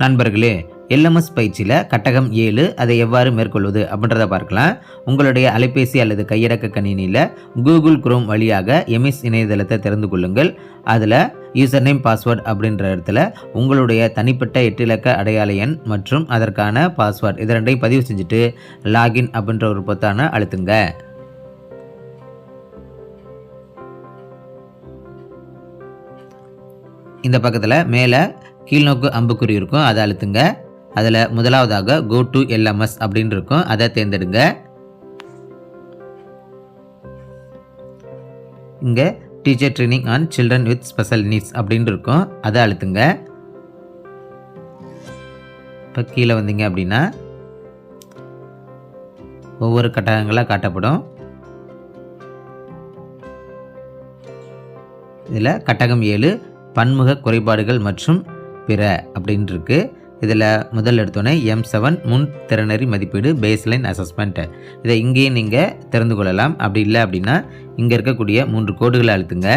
நண்பர்களே எல்எம்எஸ் பயிற்சியில் கட்டகம் ஏழு அதை எவ்வாறு மேற்கொள்வது அப்படின்றத பார்க்கலாம். உங்களுடைய அலைபேசி அல்லது கையடக்க கணினியில் கூகுள் குரோம் வழியாக எம்எஸ் இணையதளத்தை திறந்து கொள்ளுங்கள். அதில் யூசர் நேம் பாஸ்வேர்ட் அப்படின்ற இடத்துல உங்களுடைய தனிப்பட்ட எட்டு இலக்க அடையாள எண் மற்றும் அதற்கான பாஸ்வேர்ட் இது ரெண்டையும் பதிவு செஞ்சுட்டு லாகின் அப்படின்ற ஒரு பொத்தான அழுத்துங்க. இந்த பக்கத்தில் மேலே கீழ்நோக்கு அம்புக்குறி இருக்கும் அதை அழுத்துங்க. அதில் முதலாவதாக கோ டு எல்எம்எஸ் அப்படின்னு இருக்கும் அதை தேர்ந்தெடுங்க. இங்கே teacher training on children with special needs அப்படின்னு இருக்கும் அதை அழுத்துங்க. இப்போ கீழே வந்தீங்க அப்படின்னா ஒவ்வொரு கட்டகங்களாக காட்டப்படும். இதில் கட்டகம் ஏழு பன்முக குறைபாடுகள் மற்றும் பிற அப்படின்னு இருக்கு இதில் முதல் எடுத்தோன்னே எம் செவன் முன் திறனறி மதிப்பீடு பேஸ்லைன் அசஸ்மெண்ட்டு இதை இங்கேயே நீங்கள் திறந்து கொள்ளலாம். அப்படி இல்லை அப்படின்னா இங்கே இருக்கக்கூடிய மூன்று கோடுகளை அழுத்துங்க.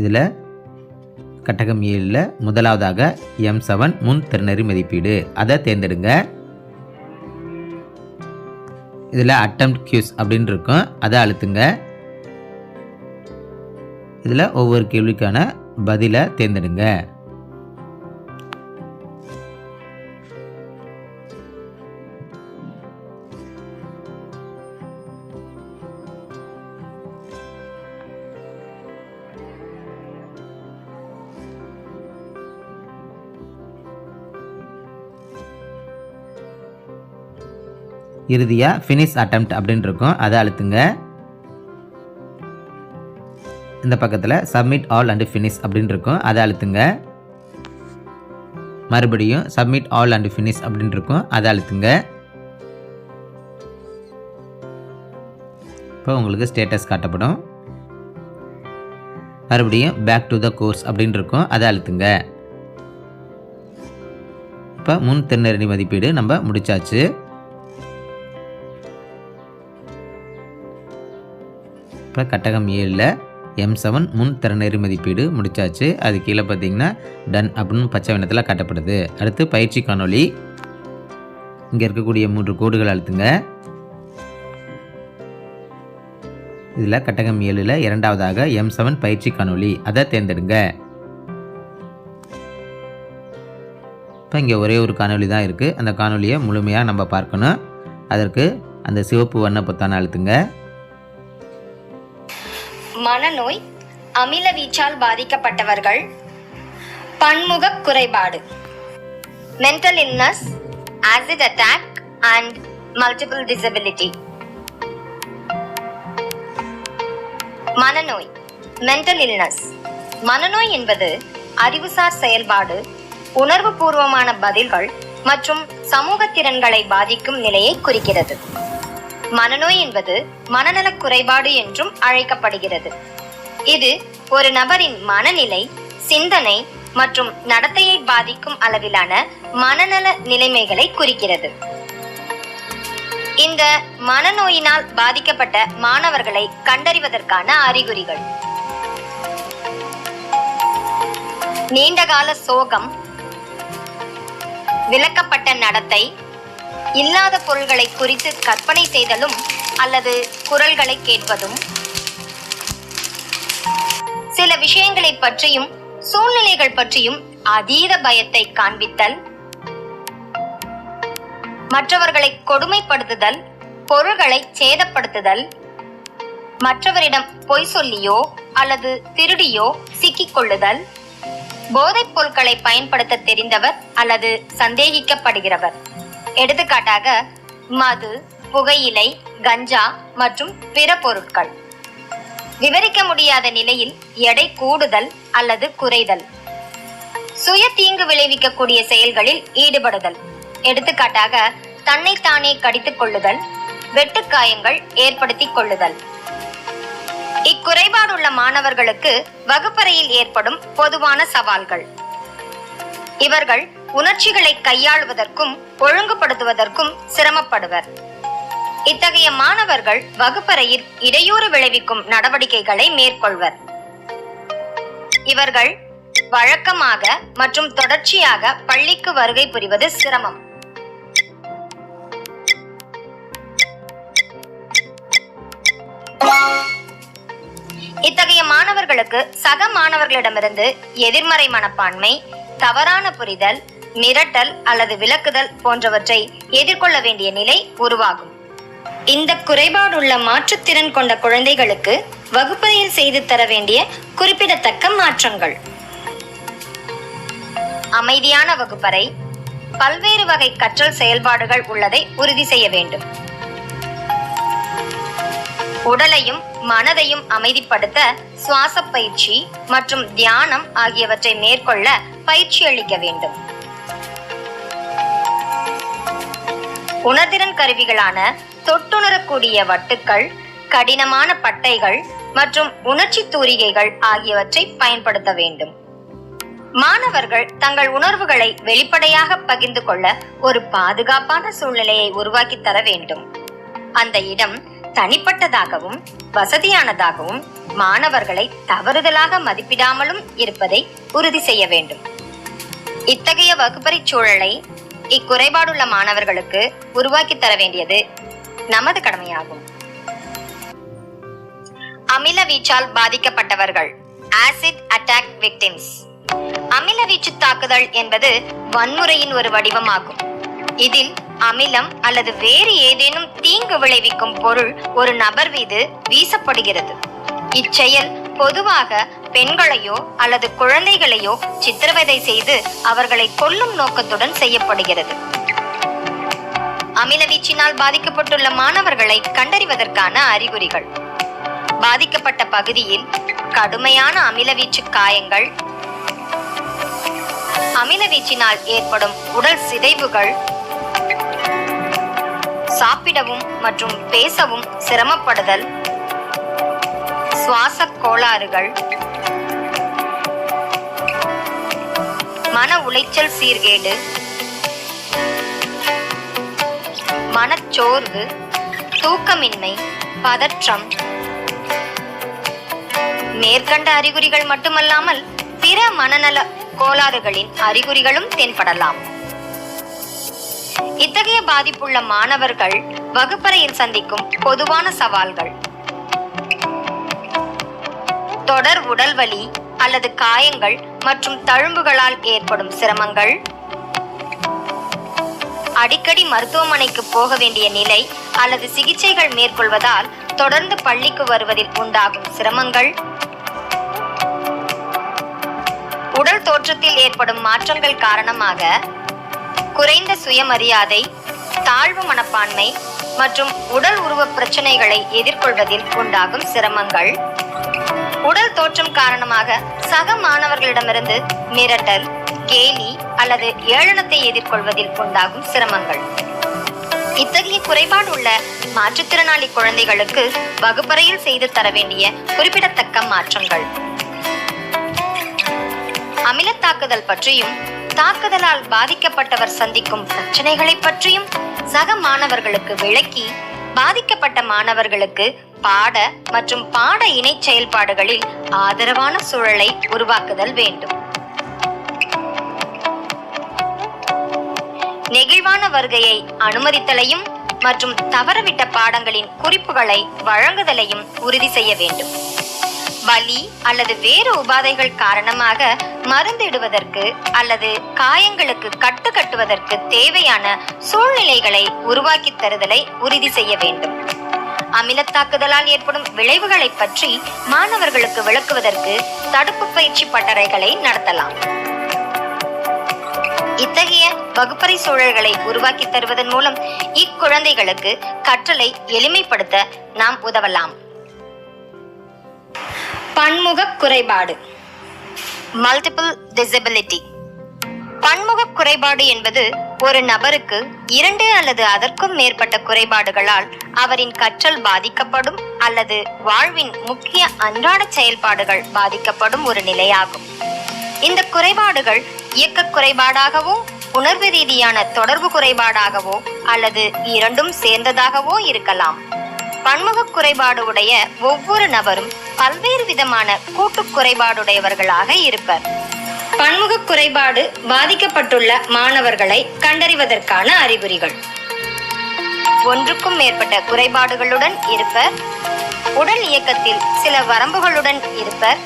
இதில் கட்டகம் ஏழில் முதலாவதாக எம் செவன் முன் திறனறி மதிப்பீடு. அதை தேர்ந்தெடுங்க. இதில் அட்டம் கியூஸ் அப்படின்னு இருக்கும் அதை அழுத்துங்க. இதில் ஒவ்வொரு கேள்விக்கான பதிலை தேர்ந்தெடுங்க. இறுதியாக ஃபினிஷ் attempt அப்படின்னு இருக்கும். அதை அழுத்துங்க. இந்த பக்கத்தில் சப்மிட் ஆல் அண்ட் ஃபினிஷ் அப்படின்னு இருக்கும். அதை அழுத்துங்க. மறுபடியும் சப்மிட் ஆல் அண்ட் ஃபினிஷ் அப்படின்னு இருக்கும். அதை அழுத்துங்க. இப்போ உங்களுக்கு ஸ்டேட்டஸ் காட்டப்படும். மறுபடியும் பேக் டு த கோர்ஸ் அப்படின்னு இருக்கும். அதை அழுத்துங்க. இப்போ முன் திறனறி மதிப்பீடு நம்ம முடிச்சாச்சு. இப்போ கட்டகம் ஏழில் எம் செவன் முன் திறனறி மதிப்பீடு முடிச்சாச்சு. அது கீழே பார்த்தீங்கன்னா டன் அப்படின்னு பச்சை வண்ணத்தில் காட்டப்படுது. அடுத்து பயிற்சி காணொளி. இங்கே இருக்கக்கூடிய மூன்று கோடுகள் அழுத்துங்க. இதில் கட்டகம் ஏழில் இரண்டாவதாக எம் செவன் பயிற்சி காணொளி. அதை தேர்ந்தெடுங்க. இப்போ இங்கே ஒரே ஒரு காணொளி தான் இருக்குது அந்த காணொலியை முழுமையாக நம்ம பார்க்கணும். அதற்கு அந்த சிவப்பு வண்ண பொத்தானை அழுத்துங்க. மனநோய் அமில வீச்சால் பாதிக்கப்பட்டவர்கள் பன்முக குறைபாடு mental illness acid attack and multiple disability மனநோய் மென்டல் இல்னஸ் மனநோய் என்பது அறிவுசார் செயல்பாடு உணர்வுபூர்வமான பதில்கள் மற்றும் சமூக திறன்களை பாதிக்கும் நிலையை குறிக்கிறது. மனநோய் என்பது மனநலக் குறைபாடு என்றும் அழைக்கப்படுகிறது. இது ஒரு நபரின் மனநிலை சிந்தனை மற்றும் நடத்தையை பாதிக்கும் அளவிலான மனநல நிலைமைகளை குறிக்கிறது. இந்த மனநோயினால் பாதிக்கப்பட்ட மாணவர்களை கண்டறிவதற்கான அறிகுறிகள். நீண்டகால சோகம் விளக்கப்பட்ட நடத்தை இல்லாத பொருள்களை குறித்து கற்பனை செய்தலும் அல்லது குரல்களை கேட்பதும். சில விஷயங்களை பற்றியும் சூழ்நிலைகள் பற்றியும் அதீத பயத்தை காண்பித்தல். மற்றவர்களை கொடுமைப்படுத்துதல் பொருள்களை சேதப்படுத்துதல். மற்றவரிடம் பொய் சொல்லியோ அல்லது திருடியோ சிக்கிக் கொள்ளுதல் போதைப் பொருட்களை பயன்படுத்த தெரிந்தவர் அல்லது சந்தேகிக்கப்படுகிறவர். எடுத்துக்காட்டாக மது புகையிலை கஞ்சா மற்றும் பிற பொருட்கள். விவரிக்க முடியாத நிலையில் எடை கூடுதல் அல்லது குறைதல். சுய தீங்கு விளைவிக்கக்கூடிய செயல்களில் ஈடுபடுதல். எடுத்துக்காட்டாக தன்னைத்தானே கடித்துக் கொள்ளுதல் வெட்டுக்காயங்கள் ஏற்படுத்திக் கொள்ளுதல். இக்குறைபாடுள்ள மாணவர்களுக்கு வகுப்பறையில் ஏற்படும் பொதுவான சவால்கள். இவர்கள் உணர்ச்சிகளை கையாளுவதற்கும் ஒழுங்குபடுத்துவதற்கும் சிரமப்படுவர். இத்தகைய மாணவர்கள் வகுப்பறையில் இடையூறு விளைவிக்கும் நடவடிக்கைகளை மேற்கொள்வர். இவர்கள் வழக்கமாக மற்றும் தொடர்ச்சியாக பள்ளிக்கு வருகை புரிவது சிரமம். இத்தகைய மாணவர்களுக்கு சக மாணவர்களிடமிருந்து எதிர்மறை மனப்பான்மை தவறான புரிதல் மிரட்டல் அல்லது விலக்குதல் போன்றவற்றை எதிர்கொள்ள வேண்டிய நிலை உருவாகும். இந்த குறைபாடுள்ள மாற்றுத்திறன் கொண்ட குழந்தைகளுக்கு வகுப்பறையில் செய்து தர வேண்டிய குறிப்பிடத்தக்க மாற்றங்கள். அமைதியான வகுப்பறை பல்வேறு வகை கற்றல் செயல்பாடுகள் உள்ளதை உறுதி செய்ய வேண்டும். உடலையும் மனதையும் அமைதிப்படுத்த சுவாச பயிற்சி மற்றும் தியானம் ஆகியவற்றை மேற்கொள்ள பயிற்சி அளிக்க வேண்டும். உணர்திறன் கருவிகளான தொட்டுணரக்கூடிய வட்டுக்கள் கடினமான பட்டைகள் மற்றும் உணர்ச்சி தூரிகைகள் ஆகியவற்றை பயன்படுத்த வேண்டும். மாணவர்கள் தங்கள் உணர்வுகளை வெளிப்படையாக பகிர்ந்து கொள்ள ஒரு பாதுகாப்பான சூழ்நிலையை உருவாக்கி தர வேண்டும். அந்த இடம் தனிப்பட்டதாகவும் வசதியானதாகவும் மாணவர்களை தவறுதலாக மதிப்பிடாமலும் இருப்பதை உறுதி செய்ய வேண்டும். இத்தகைய வகுப்பறை சூழலை இக்குறைபாடுள்ள மாணவர்களுக்கு உருவாக்கி தர வேண்டியது நமது கடமையாகும். அமில வீச்சால் பாதிக்கப்பட்டவர்கள் ஆசிட் அட்டாக் விக்டிம்ஸ் அமில வீச்சு தாக்குதல் என்பது வன்முறையின் ஒரு வடிவமாகும். இதில் அமிலம் அல்லது வேறு ஏதேனும் தீங்கு விளைவிக்கும் பொருள் ஒரு நபர் மீது வீசப்படுகிறது. இச்செயல் பொதுவாக பெண்களையோ அல்லது குழந்தைகளையோ சித்திரவதை செய்து அவர்களை கொல்லும் நோக்கத்துடன் செய்யப்படுகிறது. அமில வீச்சினால் பாதிக்கப்பட்டுள்ள மாணவர்களை கண்டறிவதற்கான அறிகுறிகள். பாதிக்கப்பட்ட பகுதியில் கடுமையான அமிலவீச்சு காயங்கள் அமிலவீச்சினால் ஏற்படும் உடல் சிதைவுகள் சாப்பிடவும் மற்றும் பேசவும் சிரமப்படுதல் சுவாச கோளாறுகள் மன உளைச்சல் சீர்கேடு. மனச்சோர்வு தூக்கமின்மை பதற்றம். மேற்கண்ட அறிகுறிகள் மட்டுமல்லாமல் பிற மனநல கோளாறுகளின் அறிகுறிகளும் தென்படலாம். இத்தகைய பாதிப்புள்ள மாணவர்கள் வகுப்பறையில் சந்திக்கும் பொதுவான சவால்கள். தொடர் உடல் வலி அல்லது காயங்கள் மற்றும் தழும்புகளால் ஏற்படும் சிரமங்கள்? அடிக்கடி மருத்துவமனைக்கு போக வேண்டிய நிலை அல்லது சிகிச்சைகள் மேற்கொள்வதால் தொடர்ந்து பள்ளிக்கு வருவதில் உண்டாகும் சிரமங்கள்? உடல் தோற்றத்தில் ஏற்படும் மாற்றங்கள் காரணமாக குறைந்த சுயமரியாதை தாழ்வு மனப்பான்மை மற்றும் உடல் உருவ பிரச்சனைகளை எதிர்கொள்வதில் உண்டாகும் சிரமங்கள். உடல் தோற்றம் காரணமாக சக மாணவர்களிடமிருந்து மிரட்டல் கேலி அல்லது ஏளனத்தை எதிர்கொள்வதில் உண்டாகும் சிரமங்கள். இத்தகைய குறைபாடு உள்ள மாற்றுத்திறனாளி குழந்தைகளுக்கு வகுப்பறையில் செய்து தர வேண்டிய குறிப்பிடத்தக்க மாற்றங்கள். அமிலத் தாக்குதல் பற்றியும் தாக்குதலால் பாதிக்கப்பட்டவர் சந்திக்கும் பிரச்சனைகளை பற்றியும் சக மாணவர்களுக்கு விளக்கி பாதிக்கப்பட்ட மாணவர்களுக்கு பாட மற்றும் பாட இணை செயல்பாடுகளில் ஆதரவான சூழலை உருவாக்குதல் வேண்டும். நெகிழ்வான வருகையை அனுமதித்தலையும் மற்றும் தவறவிட்ட பாடங்களின் குறிப்புகளை வழங்குதலையும் உறுதி செய்ய வேண்டும். வலி அல்லது வேறு உபாதைகள் காரணமாக மருந்திடுவதற்கு அல்லது காயங்களுக்கு கட்டு கட்டுவதற்கு தேவையான சூழ்நிலைகளை உருவாக்கி தருதலை உறுதி செய்ய வேண்டும். அமில தாக்குதலால் ஏற்படும் விளைவுகளை பற்றி மாணவர்களுக்கு விளக்குவதற்கு தடுப்பு பயிற்சி பட்டறைகளை நடத்தலாம். இத்தகைய வகுப்பறை சூழல்களை உருவாக்கி தருவதன் மூலம் இக்குழந்தைகளுக்கு கற்றலை எளிமைப்படுத்த நாம் உதவலாம். பன்முக குறைபாடு. மல்டிபிள் டிசபிலிட்டி பன்முக குறைபாடு என்பது ஒரு நபருக்கு இரண்டு அல்லது அதற்கும் மேற்பட்ட குறைபாடுகளால் அவரின் கற்றல் பாதிக்கப்படும் அல்லது வாழ்வின் முக்கிய அன்றாட செயல்பாடுகள் பாதிக்கப்படும் ஒரு நிலையாகும். இந்த குறைபாடுகள் இயக்க குறைபாடாகவோ உணர்வு ரீதியான தொடர்பு குறைபாடாகவோ அல்லது இரண்டும் சேர்ந்ததாகவோ இருக்கலாம். பன்முக குறைபாடு உடைய ஒவ்வொரு நபரும் பல்வேறு விதமான கூட்டு குறைபாடுடையவர்களாக இருப்பர். பன்முக குறைபாடு பாதிக்கப்பட்டுள்ள மாணவர்களை கண்டறிவதற்கான அறிகுறிகள். ஒன்றுக்கும் மேற்பட்ட குறைபாடுகளுடன் இருப்பர் உடல் இயக்கத்தில் சில வரம்புகளுடன் இருப்பர்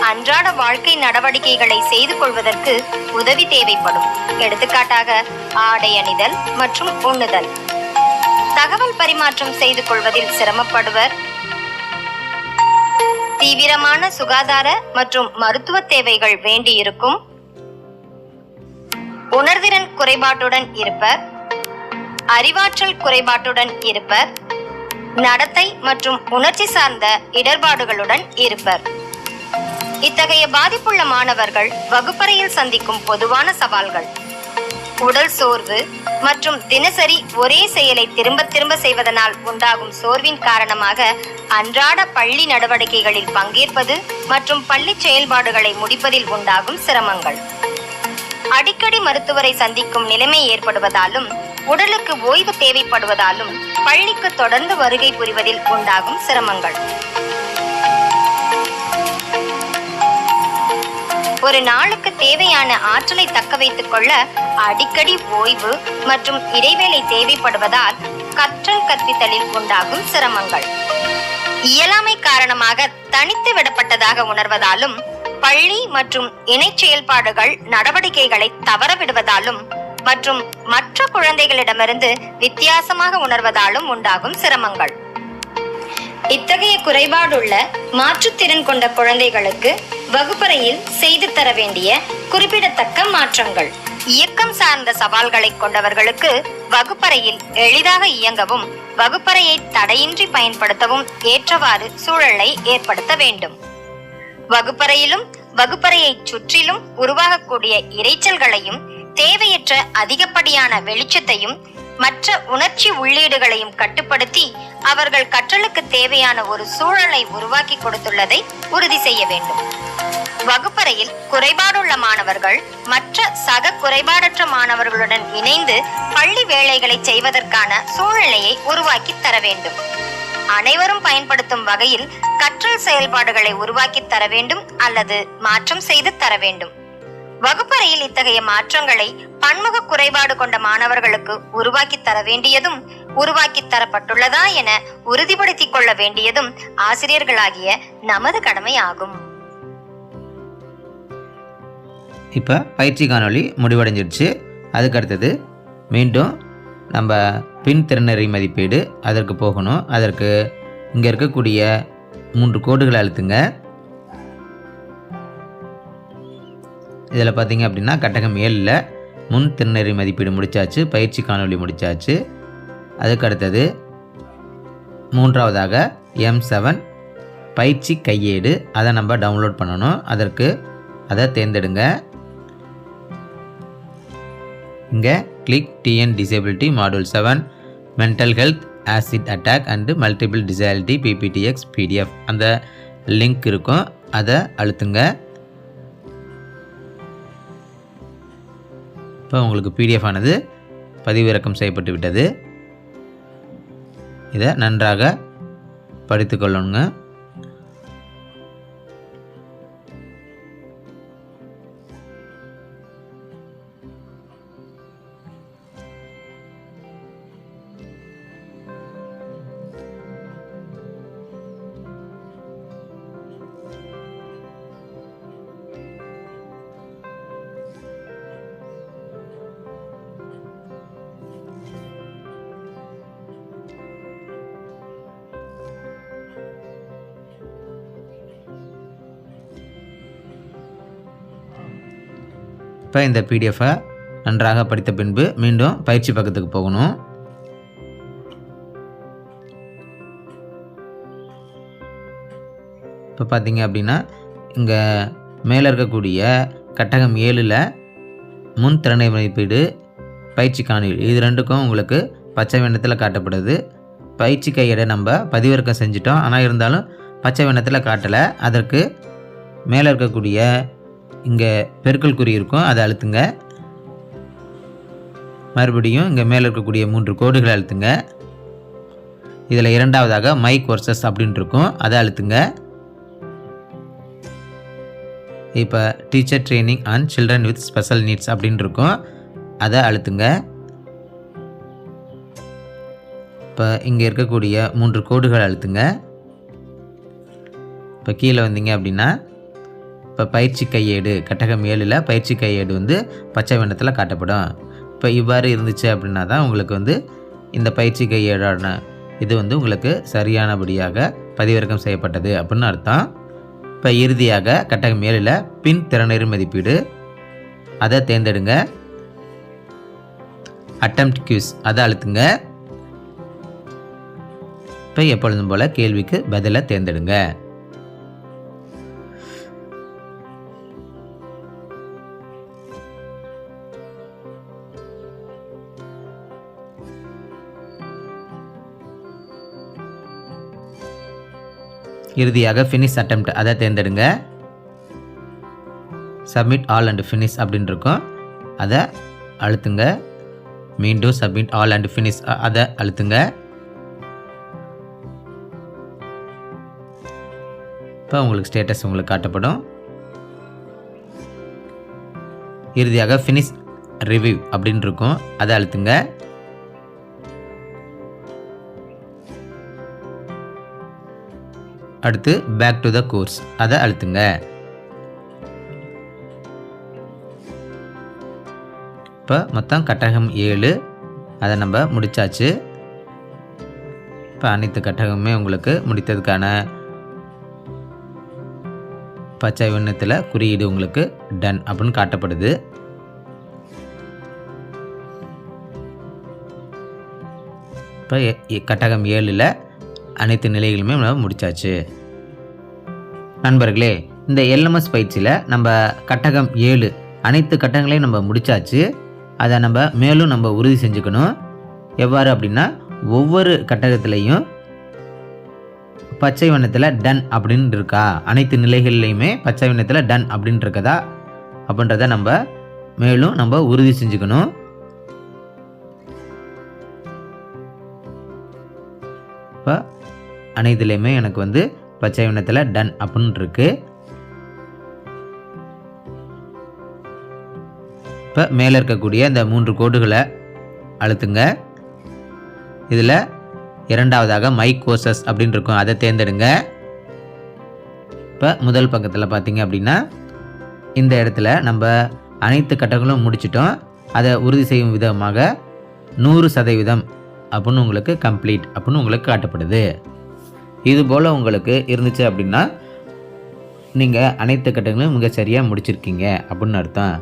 அன்றாட வாழ்க்கை நடவடிக்கைகளை செய்து கொள்வதற்கு உதவி தேவைப்படும். எடுத்துக்காட்டாக ஆடை அணிதல் மற்றும் உண்ணுதல். தகவல் பரிமாற்றம் செய்து கொள்வதில் சிரமப்படுவர். தீவிரமான சுகாதார மற்றும் மருத்துவ தேவைகள் வேண்டியிருக்கும். உணர்திறன் குறைபாட்டுடன் இருப்பர் அறிவாற்றல் குறைபாட்டுடன் இருப்பர் நடத்தை மற்றும் உணர்ச்சி சார்ந்த இடர்பாடுகளுடன் இருப்பர் இத்தகைய பாதிப்புள்ள மாணவர்கள் வகுப்பறையில் சந்திக்கும் பொதுவான சவால்கள். உடல் சோர்வு மற்றும் தினசரி ஒரே செயலை திரும்ப திரும்ப செய்வதனால் உண்டாகும் சோர்வின் காரணமாக அன்றாட பள்ளி நடவடிக்கைகளில் பங்கேற்பது மற்றும் பள்ளி செயல்பாடுகளை முடிப்பதில் உண்டாகும் சிரமங்கள். அடிக்கடி மருத்துவரை சந்திக்கும் நிலைமை ஏற்படுவதாலும் உடலுக்கு ஓய்வு தேவைப்படுவதாலும் பள்ளிக்கு தொடர்ந்து வருகை புரிவதில் உண்டாகும் சிரமங்கள். ஒரு நாளுக்கு தேவையான ஆற்றலை தக்க வைத்துக் கொள்ள அடிக்கடி ஓய்வு மற்றும் இடைவேளை தேவைப்படுவதால் கற்றல் கற்பித்தலில் உண்டாகும் சிரமங்கள். இயலாமை காரணமாக தனித்து விடப்பட்டதாக உணர்வதாலும் பள்ளி மற்றும் இணை செயல்பாடுகள் நடவடிக்கைகளை தவற விடுவதாலும் மற்றும் மற்ற குழந்தைகளிடமிருந்து வித்தியாசமாக உணர்வதாலும் உண்டாகும் சிரமங்கள். இத்தகைய குறைபாடுள்ள மாற்றுத்திறன் கொண்ட குழந்தைகளுக்கு வகுப்பறையில் செய்து தர வேண்டிய குறிப்பிடத்தக்க மாற்றங்கள். இயக்கம் சார்ந்த சவால்களை கொண்டவர்களுக்கு வகுப்பறையில் எளிதாக இயங்கவும் வகுப்பறையை தடையின்றி பயன்படுத்தவும் ஏற்றவாறு சூழலை ஏற்படுத்த வேண்டும். வகுப்பறையிலும் வகுப்பறையை சுற்றிலும் உருவாகக்கூடிய இரைச்சல்களையும் தேவையற்ற அதிகப்படியான வெளிச்சத்தையும் மற்ற உணர்ச்சி உள்ளீடுகளையும் கட்டுப்படுத்தி அவர்கள் கற்றலுக்கு தேவையான ஒரு சூழலை உருவாக்கி கொடுத்துள்ளதை உறுதி செய்ய வேண்டும். வகுப்பறையில் குறைபாடுள்ள மாணவர்கள் மற்ற சக குறைபாடற்ற மாணவர்களுடன் இணைந்து பள்ளி வேலைகளை செய்வதற்கான சூழ்நிலையை உருவாக்கி தர வேண்டும். அனைவரும் பயன்படுத்தும் வகையில் கற்றல் செயல்பாடுகளை உருவாக்கி தர வேண்டும் அல்லது மாற்றம் செய்து தர வேண்டும். வகுப்பறையில் இத்தகைய மாற்றங்களை பன்முக குறைபாடு கொண்ட மாணவர்களுக்கு உருவாக்கி தர வேண்டியதும் உருவாக்கி தரப்பட்டுள்ளதா என உறுதிப்படுத்திக் கொள்ள வேண்டியதும் ஆசிரியர்களாகிய நமது கடமை ஆகும் இப்போ பயிற்சி காணொலி முடிவடைஞ்சிருச்சு. அதுக்கு அடுத்தது மீண்டும் நம்ம பின் திறனறி மதிப்பீடு அதற்கு போகணும். அதற்கு இங்கே இருக்கக்கூடிய மூன்று கோடுகளை அழுத்துங்க. இதில் பார்த்தீங்க அப்படின்னா கட்டகம் ஏழில் முன் திறனறி மதிப்பீடு முடிச்சாச்சு பயிற்சி காணொலி முடித்தாச்சு அதுக்கு அடுத்தது மூன்றாவதாக எம் செவன் பயிற்சி கையேடு அதை நம்ம டவுன்லோட் பண்ணணும். அதற்கு அதை தேர்ந்தெடுங்க. இங்கே click TN disability module seven mental health acid attack and multiple disability PPTX PDF அந்த லிங்க் இருக்கும். அதை அழுத்துங்க. இப்போ உங்களுக்கு பிடிஎஃப் ஆனது பதிவிறக்கம் செய்யப்பட்டு விட்டது இதை நன்றாக படித்துக்கொள்ளணுங்க இப்போ இந்த பிடிஎஃபை நன்றாக படித்த பின்பு மீண்டும் பயிற்சி பக்கத்துக்கு போகணும். இப்போ பார்த்தீங்க அப்படின்னா இங்கே மேலே இருக்கக்கூடிய கட்டகம் ஏழில் முன் திறனை மதிப்பீடு பயிற்சி காணொலி இது ரெண்டுக்கும் உங்களுக்கு பச்சை வண்ணத்தில் காட்டப்படுது. பயிற்சி கையடை நம்ம பதிவிறக்கம் செஞ்சிட்டோம். ஆனால் இருந்தாலும் பச்சை வண்ணத்தில் காட்டலை. அதற்கு மேலே இருக்கக்கூடிய இங்கே பெருக்கல் குறி இருக்கும் அதை அழுத்துங்க. மறுபடியும் இங்கே மேலே இருக்கக்கூடிய மூன்று கோடுகளை அழுத்துங்க. இதில் இரண்டாவதாக மை கோர்சஸ் அப்படின்னு இருக்கும் அதை அழுத்துங்க. இப்போ teacher training and children with special needs அப்படின்னு இருக்கும் அதை அழுத்துங்க. இப்போ இங்கே இருக்கக்கூடிய மூன்று கோடுகள் அழுத்துங்க. இப்போ கீழே வந்தீங்க அப்படின்னா இப்போ பயிற்சி கையேடு கட்டகம் ஏழில் பயிற்சி கையேடு வந்து பச்சை வண்ணத்தில் காட்டப்படும். இப்போ இவ்வாறு இருந்துச்சு அப்படின்னா தான் உங்களுக்கு வந்து இந்த பயிற்சி கையேடான இது வந்து உங்களுக்கு சரியானபடியாக பதிவிறக்கம் செய்யப்பட்டது அப்படின்னு அர்த்தம். இப்போ இறுதியாக கட்டகம் ஏழில் பின் திறனறி மதிப்பீடு. அதை தேர்ந்தெடுங்க. அட்டம்ப்ட் கியூஸ் அதை அழுத்துங்க. இப்போ எப்பொழுதும் போல் கேள்விக்கு பதிலை தேர்ந்தெடுங்க. இறுதியாக ஃபினிஷ் அட்டம்ப்ட் அதை தேர்ந்தெடுங்க. சப்மிட் ஆல் அண்ட் ஃபினிஷ் அப்படின்னு இருக்கும் அதை அழுத்துங்க. மீண்டும் சப்மிட் ஆல் அண்ட் ஃபினிஷ் அதை அழுத்துங்க. இப்போ உங்களுக்கு ஸ்டேட்டஸ் உங்களுக்கு காட்டப்படும். இறுதியாக ஃபினிஷ் ரிவ்யூ அப்படின்னு இருக்கும் அதை அழுத்துங்க. அடுத்து பேக் டு த கோர்ஸ் அதை அழுத்துங்க. இப்போ மொத்தம் கட்டகம் ஏழு. அதை நம்ம முடிச்சாச்சு. இப்போ அனைத்து கட்டகமுமே உங்களுக்கு முடித்ததுக்கான பச்சை வண்ணத்தில் குறியீடு உங்களுக்கு டன் அப்படின்னு காட்டப்படுது. இப்போ எ- கட்டகம் ஏழில் அனைத்து நிலைகளுமே நம்ம முடிச்சாச்சு. நண்பர்களே இந்த எல்எம்எஸ் பயிற்சியில் நம்ம கட்டகம் ஏழு அனைத்து கட்டங்களையும் நம்ம முடிச்சாச்சு. அதை நம்ம மேலும் நம்ம உறுதி செஞ்சுக்கணும். எவ்வாறு அப்படின்னா ஒவ்வொரு கட்டகத்திலையும் பச்சை வண்ணத்தில் டன் அப்படின்னு இருக்கா? அனைத்து நிலைகள்லையுமே பச்சை வண்ணத்தில் டன் அப்படின்னு இருக்கதா? அப்படின்றத நம்ம மேலும் நம்ம உறுதி செஞ்சுக்கணும். இப்போ அனைத்துலேயுமே எனக்கு வந்து பச்சை வண்ணத்தில் டன் அப்படின்னு இருக்கு. இப்போ மேலே இருக்கக்கூடிய இந்த மூன்று கோடுகளை அழுத்துங்க. இதில் இரண்டாவதாக மைக்கோசஸ் அப்படின்னு இருக்கும். அதை தேர்ந்தெடுங்க. இப்போ முதல் பக்கத்தில் பார்த்தீங்க அப்படின்னா இந்த இடத்துல நம்ம அனைத்து கட்டங்களும் முடிச்சிட்டோம். அதை உறுதி செய்யும் விதமாக நூறு சதவீதம் அப்படின்னு உங்களுக்கு கம்ப்ளீட் அப்படின்னு உங்களுக்கு காட்டப்படுது. இது போல் உங்களுக்கு இருந்துச்சு அப்படின்னா நீங்கள் அனைத்து கட்டங்களும் மிக சரியாக முடிச்சிருக்கீங்க அப்படின்னு அர்த்தம்.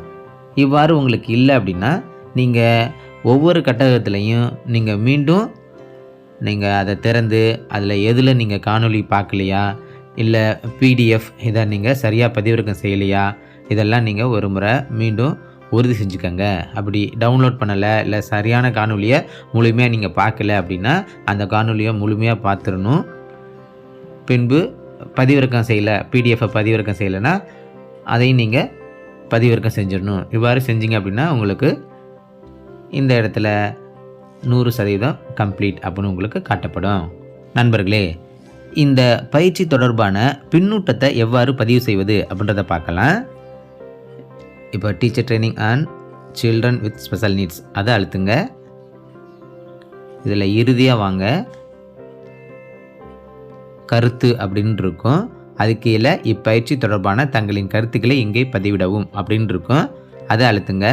இவ்வாறு உங்களுக்கு இல்லை அப்படின்னா நீங்கள் ஒவ்வொரு கட்டகத்துலேயும் நீங்கள் மீண்டும் நீங்கள் அதை திறந்து அதில் எதில் நீங்கள் காணொலி பார்க்கலையா இல்லை பிடிஎஃப் இதை நீங்கள் சரியாக பதிவிறக்கம் செய்யலையா இதெல்லாம் நீங்கள் ஒரு முறை மீண்டும் உறுதி செஞ்சுக்கோங்க. அப்படி டவுன்லோட் பண்ணலை இல்லை சரியான காணொலியை முழுமையாக நீங்கள் பார்க்கல அப்படின்னா அந்த காணொலியை முழுமையாக பார்த்துடணும். பின்பு பதிவிறக்கம் செய்யலை பிடிஎஃப்பை பதிவிறக்கம் செய்யலைன்னா அதையும் நீங்கள் பதிவிறக்கம் செஞ்சிடணும். இவ்வாறு செஞ்சீங்க அப்படின்னா உங்களுக்கு இந்த இடத்துல நூறு சதவீதம் கம்ப்ளீட் அப்படின்னு உங்களுக்கு காட்டப்படும். நண்பர்களே இந்த பயிற்சி தொடர்பான பின்னூட்டத்தை எவ்வாறு பதிவு செய்வது அப்படின்றத பார்க்கலாம். இப்போ teacher training and children with special needs அதை அழுத்துங்க. இதில் இறுதியாக வாங்க. கருத்து அப்படின்னு இருக்கும் அது கீழே இப்பயிற்சி தொடர்பான தங்களின் கருத்துக்களை இங்கே பதிவிடவும் அப்படின்னு இருக்கும் அதை அழுத்துங்க.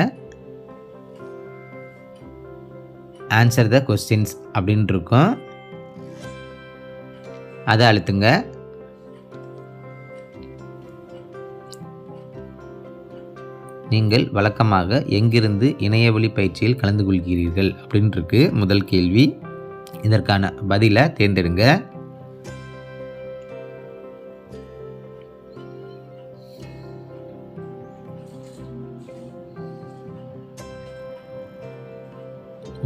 ஆன்சர் த கொஸ்டின்ஸ் அப்படின்னு இருக்கும் அதை அழுத்துங்க. நீங்கள் வழக்கமாக எங்கிருந்து இணையவழி பயிற்சியில் கலந்து கொள்கிறீர்கள் அப்படின்னு முதல் கேள்வி. இதற்கான பதிலை தேர்ந்தெடுங்க.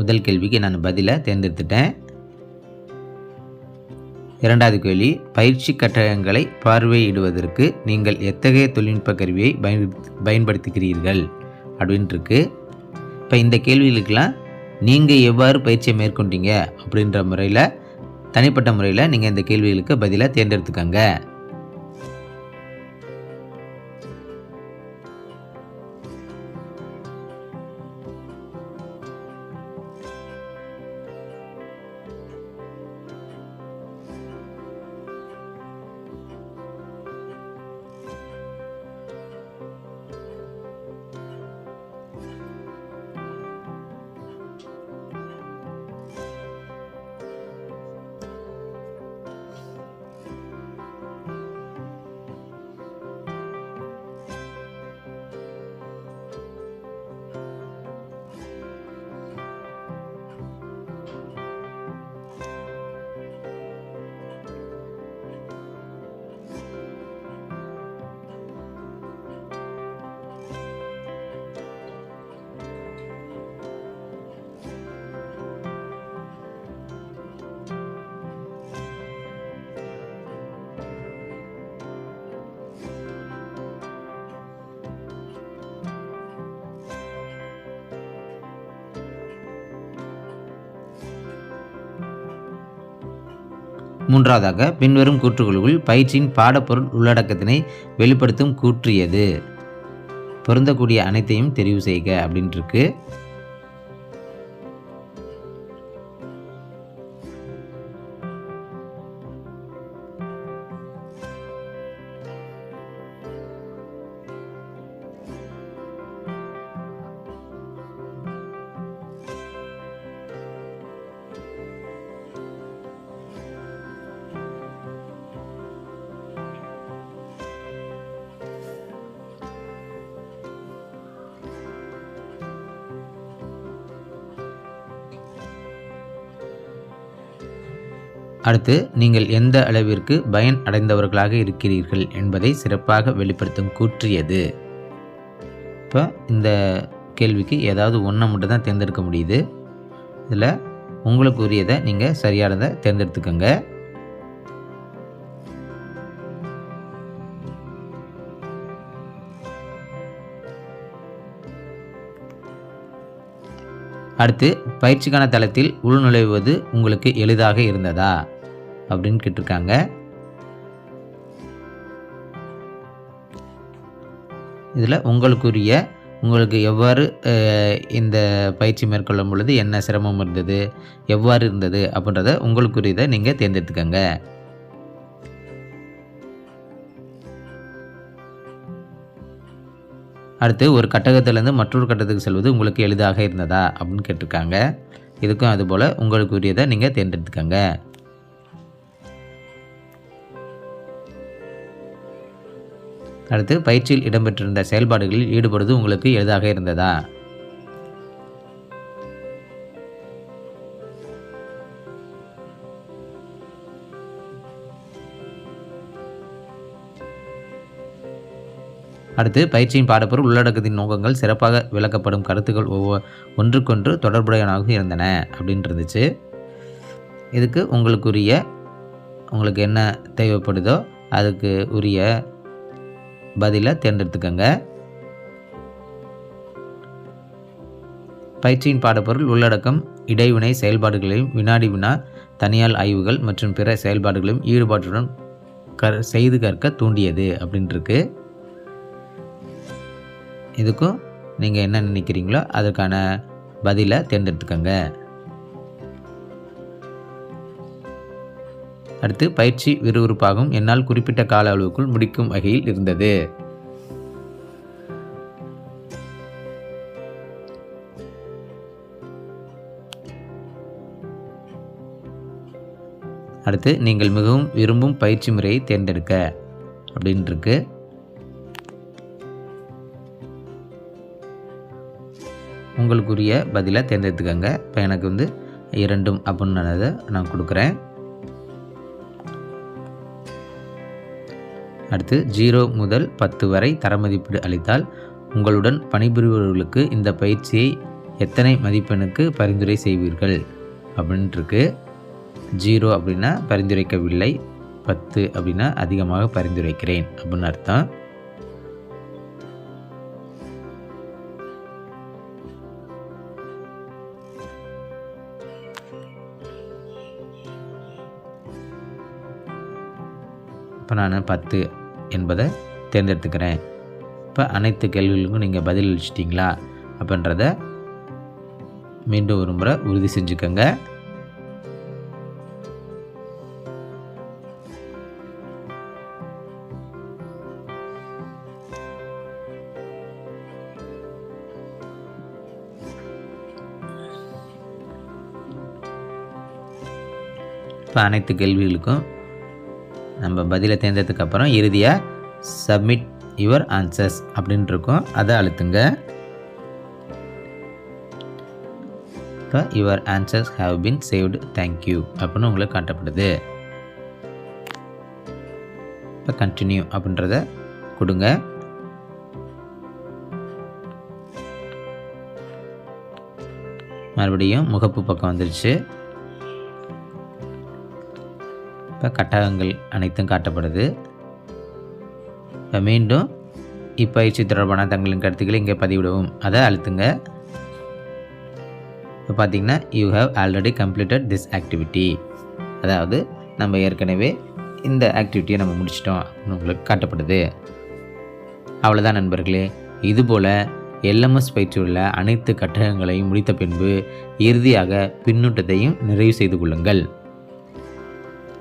முதல் கேள்விக்கு நான் பதிலை தேர்ந்தெடுத்துட்டேன். இரண்டாவது கேள்வி பயிற்சி கட்டடங்களை பார்வையிடுவதற்கு நீங்கள் எத்தகைய தொழில்நுட்ப கருவியை பயன்படுத்தி பயன்படுத்துகிறீர்கள் அப்படின்ட்டுருக்கு. இப்போ இந்த கேள்விகளுக்கெல்லாம் நீங்கள் எவ்வாறு பயிற்சியை மேற்கொண்டீங்க அப்படின்ற முறையில் தனிப்பட்ட முறையில் நீங்கள் இந்த கேள்விகளுக்கு பதிலாக தேர்ந்தெடுத்துக்கோங்க. மூன்றாவதாக பின்வரும் கூற்றுகளுக்குள் பயிற்சியின் பாடப்பொருள் உள்ளடக்கத்தினை வெளிப்படுத்தும் கூற்று எது பொருந்தக்கூடிய அனைத்தையும் தெரிவு செய்க அப்படின்ட்டுருக்கு அடுத்து நீங்கள் எந்த அளவிற்கு பயன் அடைந்தவர்களாக இருக்கிறீர்கள் என்பதை சிறப்பாக வெளிப்படுத்தும் கூற்றியது. இப்போ இந்த கேள்விக்கு ஏதாவது ஒன்றை மட்டும் தான் தேர்ந்தெடுக்க முடியுது. இதில் உங்களுக்கு உரியதை நீங்கள் சரியானதை தேர்ந்தெடுத்துக்கோங்க. அடுத்து பயிற்சிக்கான தளத்தில் உள்நுழைவது உங்களுக்கு எளிதாக இருந்ததா? அப்படின்னு கேட்டிருக்காங்க. இதில் உங்களுக்குரிய உங்களுக்கு எவ்வாறு இந்த பயிற்சி மேற்கொள்ளும் பொழுது என்ன சிரமம் இருந்தது எவ்வாறு இருந்தது அப்படின்றத உங்களுக்குரியதை நீங்கள் தேர்ந்தெடுத்துக்கங்க. அடுத்து ஒரு கட்டகத்திலேருந்து மற்றொரு கட்டத்துக்கு செல்வது உங்களுக்கு எளிதாக இருந்ததா அப்படின்னு கேட்டிருக்காங்க. இதுக்கும் அதுபோல் உங்களுக்குரியதை நீங்கள் தேர்ந்தெடுத்துக்கங்க. அடுத்து பயிற்சியில் இடம்பெற்றிருந்த செயல்பாடுகளில் ஈடுபடுவது உங்களுக்கு எளிதாக இருந்ததா? அடுத்து பயிற்சியின் பாடப்பொருள் உள்ளடக்கத்தின் நோக்கங்கள் சிறப்பாக விளக்கப்படும் கருத்துக்கள் ஒவ்வொரு ஒன்றுக்கொன்று தொடர்புடையனாக இருந்தன அப்படின்னு இருந்துச்சு இதுக்கு உங்களுக்குரிய உங்களுக்கு என்ன தேவைப்படுதோ அதுக்கு உரிய பதிலை தேர்ந்தெடுத்துக்கோங்க. பயிற்சியின் பாடப்பொருள் உள்ளடக்கம் இடைவினை செயல்பாடுகளையும் வினாடி வினா தனியால் ஆய்வுகள் மற்றும் பிற செயல்பாடுகளையும் ஈடுபாட்டுடன் கற் செய்து கற்க தூண்டியது அப்படின்ட்டுருக்கு இதுக்கும் நீங்கள் என்ன நினைக்கிறீங்களோ அதற்கான பதிலை தேர்ந்தெடுத்துக்கோங்க. அடுத்து பயிற்சி விறுவிறுப்பாகவும் என்னால் குறிப்பிட்ட கால அளவுக்குள் முடிக்கும் வகையில் இருந்தது. அடுத்து நீங்கள் மிகவும் விரும்பும் பயிற்சி முறையை தேர்ந்தெடுக்க அப்படின்ட்டுருக்கு உங்களுக்குரிய பதிலை தேர்ந்தெடுத்துக்கோங்க. இப்போ எனக்கு வந்து இரண்டும் அப்படின்னு நான் கொடுக்குறேன். அடுத்து ஜீரோ முதல் பத்து வரை தர மதிப்பீடு அளித்தால் உங்களுடன் பணிபுரிபவர்களுக்கு இந்த பயிற்சியை எத்தனை மதிப்பெண்ணுக்கு பரிந்துரை செய்வீர்கள்? அப்படின்ட்டுருக்கு ஜீரோ அப்படின்னா பரிந்துரைக்கவில்லை. பத்து அப்படின்னா அதிகமாக பரிந்துரைக்கிறேன் அப்படின்னு அர்த்தம். அப்போ நான் பத்து என்பதை தேர்ந்தெடுத்துக்கிறேன். இப்போ அனைத்து கேள்விகளுக்கும் நீங்கள் பதில் அளிச்சிட்டிங்களா? அப்படின்றத மீண்டும் ஒரு முறை உறுதி செஞ்சுக்கோங்க. இப்போ அனைத்து கேள்விகளுக்கும் நம்ம பதிலை தேர்ந்ததுக்கப்புறம் இறுதியாக சப்மிட் யுவர் ஆன்சர்ஸ் அப்படின்ட்டு இருக்கும். அதை அழுத்துங்க. இப்போ your answers have been saved thank you அப்படின்னு உங்களுக்கு காட்டப்படுது. இப்போ கண்டினியூ அப்படின்றத கொடுங்க. மறுபடியும் முகப்பு பக்கம் வந்துருச்சு. இப்போ கட்டகங்கள் அனைத்தும் காட்டப்படுது. இப்போ மீண்டும் இப்பயிற்சி தொடர்பான தங்களின் கருத்துக்களை இங்கே பதிவிடவும். அதை அழுத்துங்க. இப்போ பார்த்தீங்கன்னா you have already completed this activity அதாவது நம்ம ஏற்கனவே இந்த ஆக்டிவிட்டியை நம்ம முடிச்சிட்டோம் அப்படின்னு உங்களுக்கு காட்டப்படுது. அவ்வளோதான் நண்பர்களே. இதுபோல் எல்எம்எஸ் பயிற்சியுள்ள அனைத்து கட்டகங்களையும் முடித்த பின்பு இறுதியாக பின்னூட்டத்தையும் நிறைவு செய்து கொள்ளுங்கள்.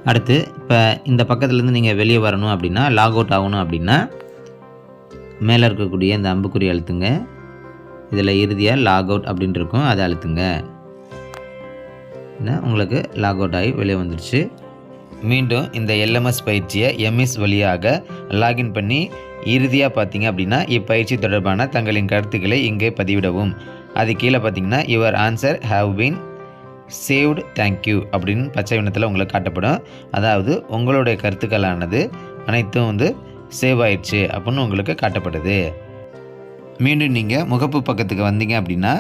அடுத்து இப்போ இந்த பக்கத்துலேருந்து நீங்கள் வெளியே வரணும் அப்படின்னா லாக் அவுட் ஆகணும் அப்படின்னா மேலே இருக்கக்கூடிய இந்த அம்புக்குறி அழுத்துங்க. இதில் இறுதியாக லாக் அவுட் அப்படின்ட்டு இருக்கும் அதை அழுத்துங்க. என்ன, உங்களுக்கு லாக் அவுட் ஆகி வெளியே வந்துடுச்சு மீண்டும் இந்த எல்எம்எஸ் பயிற்சியை எம்எஸ் வழியாக லாகின் பண்ணி இறுதியாக பார்த்தீங்க அப்படின்னா இப்பயிற்சி தொடர்பான தங்களின் கருத்துக்களை இங்கே பதிவிடவும். அது கீழே பார்த்தீங்கன்னா your answer have been saved thank you அப்படின்னு பச்சை வண்ணத்தில் உங்களுக்கு காட்டப்படும். அதாவது உங்களுடைய கருத்துக்களானது அனைத்தும் வந்து சேவ் ஆயிடுச்சு அப்படின்னு உங்களுக்கு காட்டப்படுது. மீண்டும் நீங்கள் முகப்பு பக்கத்துக்கு வந்தீங்க அப்படின்னா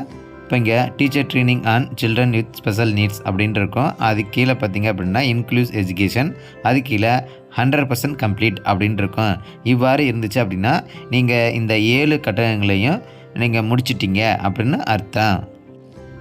இப்போ இங்கே teacher training on children with special needs அப்படின்னு இருக்கும். அது கீழே பார்த்தீங்க அப்படின்னா இன்க்ளூஸ் எஜுகேஷன் அது கீழே ஹண்ட்ரட் பர்சன்ட் கம்ப்ளீட் அப்படின்ட்டு இருக்கும். இவ்வாறு இருந்துச்சு அப்படின்னா நீங்கள் இந்த ஏழு கட்டணங்களையும் நீங்கள் முடிச்சிட்டீங்க அப்படின்னு அர்த்தம்.